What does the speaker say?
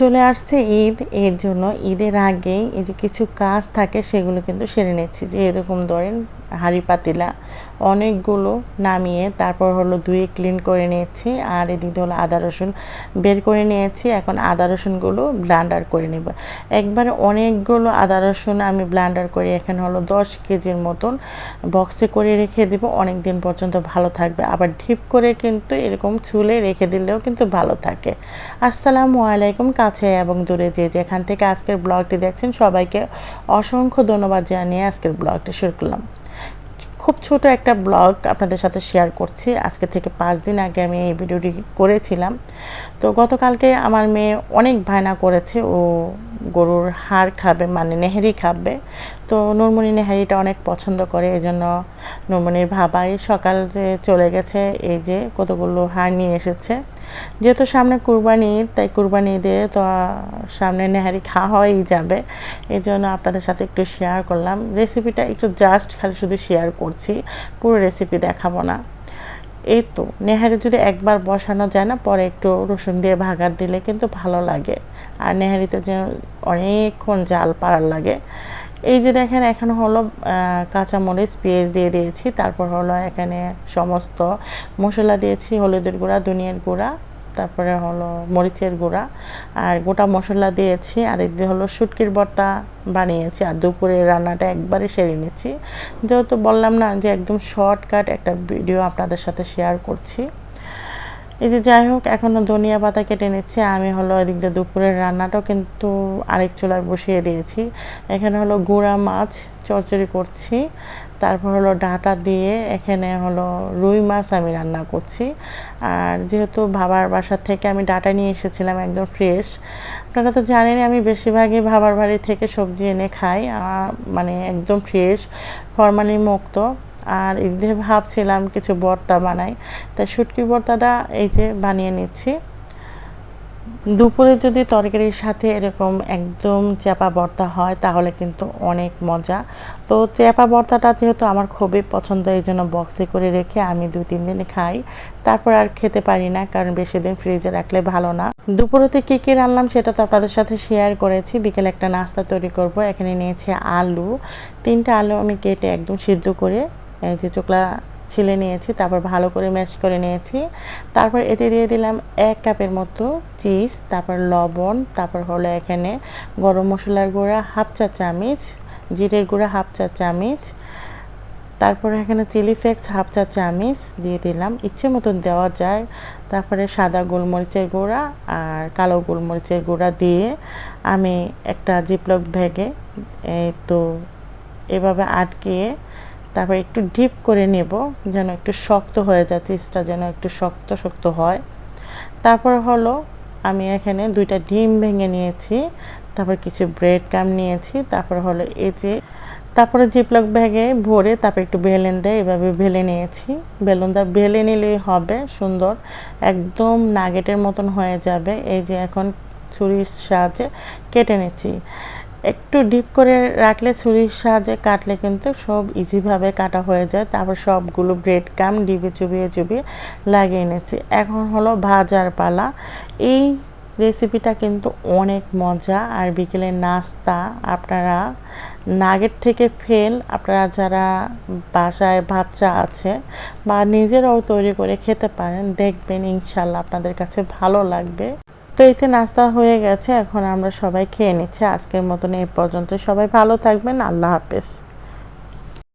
চলে আসছে ঈদ, এর জন্য ঈদের আগেই এই যে কিছু কাজ থাকে সেগুলো কিন্তু সেরে নিচ্ছি। যে এরকম ধরেন হাঁড়ি পাতিলা অনেকগুলো নামিয়ে তারপর হলো ধুয়ে ক্লিন করে নিয়েছি। আর এদিকে হলো আদা রসুন বের করে নিয়েছি। এখন আদা রসুনগুলো ব্লান্ডার করে নেব। একবারে অনেকগুলো আদা রসুন আমি ব্লান্ডার করে এখানে হলো দশ কেজির মতন বক্সে করে রেখে দিব। অনেক দিন পর্যন্ত ভালো থাকবে। আবার ঢিপ করে কিন্তু এরকম চুলে রেখে দিলেও কিন্তু ভালো থাকে। আসসালামু আলাইকুম কাছে এবং দূরে যে যেখান থেকে আজকের ব্লগটি দেখছেন সবাইকে অসংখ্য ধন্যবাদ জানিয়ে আজকের ব্লগটি শুরু করলাম। খুব ছোট একটা ব্লগ আপনাদের সাথে শেয়ার করছি। আজকে থেকে পাঁচ দিন আগে আমি এই ভিডিওটি করেছিলাম। তো গতকালকে আমার মেয়ে অনেক ভায়না করেছে। ও গরুর হাড় খাবে মানে নেহেরি খাবে। তো নুরমণি নেহারিটা অনেক পছন্দ করে এই জন্য নুরমণির ভাবাই সকাল চলে গেছে, এই যে কতগুলো হাড় নিয়ে এসেছে। যেহেতু সামনে কুরবানি ঈদ তাই কুরবানি ঈদে তো সামনে নেহারি খাওয়া হয়েই যাবে। এই জন্য আপনাদের সাথে একটু শেয়ার করলাম। রেসিপিটা একটু জাস্ট খালি শুধু শেয়ার করছি, পুরো রেসিপি দেখাবো না। এই তো, নেহারি যদি একবার বসানো যায় না, পরে একটু রসুন দিয়ে ভাগার দিলে কিন্তু ভালো লাগে। আর নেহারিতে যে অনেকক্ষণ জাল পাড়ার লাগে। এই যে দেখেন, এখানে হলো কাঁচামরিচ, পেঁয়াজ দিয়ে দিয়েছি, তারপর হলো এখানে সমস্ত মশলা দিয়েছি, হলুদের গুঁড়া, ধনিয়ার গুঁড়া, তারপরে হলো মরিচের গুঁড়া, আর গোটা মশলা দিয়েছি, আর এদিকে হলো শুটকির বর্তা বানিয়েছি, আর দুপুরের রান্নাটা একবারে সেরে নিচ্ছি। যেহেতু বললাম না যে একদম শর্টকাট একটা ভিডিও আপনাদের সাথে শেয়ার করছি। এই যে যাই হোক এখনও ধনিয়া পাতা কেটে নিচ্ছি। আমি হলো এদিক দিয়ে দুপুরের রান্নাটাও কিন্তু আরেক চুলায় বসিয়ে দিয়েছি। এখানে হলো গুঁড়া মাছ চরচড়ি করছি। তারপর হলো ডাটা দিয়ে এখানে হলো রুই মাছ আমি রান্না করছি। আর যেহেতু বাবার বাসার থেকে আমি ডাটা নিয়ে এসেছিলাম একদম ফ্রেশ, আপনারা তো জানেন আমি বেশিরভাগই বাবার বাড়ি থেকে সবজি এনে খাই মানে একদম ফ্রেশ ফরমালি মুক্ত আর এদিকে ভাবছিলাম কিছু বর্তা বানাই। তাই শুটকি বর্তাটা এই যে বানিয়ে নিচ্ছি। দুপুরে যদি তরকারির সাথে এরকম একদম চেপা ভর্তা হয়, তাহলে কিন্তু অনেক মজা। তো চেপা ভর্তাটা যেহেতু আমার খুবই পছন্দ, এই জন্য বক্সে করে রেখে আমি দু তিন দিন খাই। তারপর আর খেতে পারি না, কারণ বেশি দিন ফ্রিজে রাখলে ভালো না। দুপুরেতে কী কী রান্নাম সেটা তো আপনাদের সাথে শেয়ার করেছি। বিকেলে একটা নাস্তা তৈরি করব। এখানে নিয়েছি আলু। তিনটা আলু আমি কেটে একদম সিদ্ধ করে এই যে চোকলা ছিলে নিয়েছি, তারপর ভালো করে ম্যাশ করে নিয়েছি। তারপর এতে দিয়ে দিলাম এক কাপের মতো চিজ, তারপর লবণ, তারপর হলো এখানে গরম মশলার গুঁড়া হাফ চা চামিচ, জিরের গুঁড়া হাফ চা চামিচ, তারপরে এখানে চিলি ফ্লেক্স হাফ চা চামিচ দিয়ে দিলাম। ইচ্ছে মতন দেওয়া যায়। তারপরে সাদা গোলমরিচের গুঁড়া আর কালো গোলমরিচের গুঁড়া দিয়ে আমি একটা জিপলক ব্যাগে তো এভাবে আটকিয়ে তারপর একটু ডিপ করে নেব, যেন একটু শক্ত হয়ে যায় চিজটা যেন একটু শক্ত শক্ত হয়। তারপর হলো, আমি এখানে দুইটা ডিম ভেঙে নিয়েছি, তারপর কিছু ব্রেড কাম নিয়েছি, তারপর হলো এই যে, তারপরে জিপলক ব্যাগে ভরে তারপর একটু বেলেন দেয় এভাবে ভেলে নিয়েছি। বেলুনটা ভেলে নিলেই হবে, সুন্দর, একদম নাগেটের মতন হয়ে যাবে। এই যে এখন ছুরির সাহায্যে কেটে নিচ্ছি। একটু ডিপ করে রাখলে ছুরির সাহায্যে কাটলে কিন্তু সব ইজিভাবে কাটা হয়ে যায়। তারপর সবগুলো ব্রেড কাম ডিবে চুবিয়ে চুবিয়ে লাগিয়ে নিচ্ছি। এখন হলো ভাজার পালা। এই রেসিপিটা কিন্তু অনেক মজা। আর বিকেলের নাস্তা আপনারা নাগেট থেকে ফেল আপনারা যারা বাসায় বাচ্চা আছে বা নিজেরাও তৈরি করে খেতে পারেন, দেখবেন ইনশাল্লাহ আপনাদের কাছে ভালো লাগবে। তো এতে নাস্তা হয়ে গেছে, এখন আমরা সবাই খেয়ে নিচ্ছি। আজকের মতন এই পর্যন্ত। সবাই ভালো থাকবেন। আল্লাহ হাফেজ।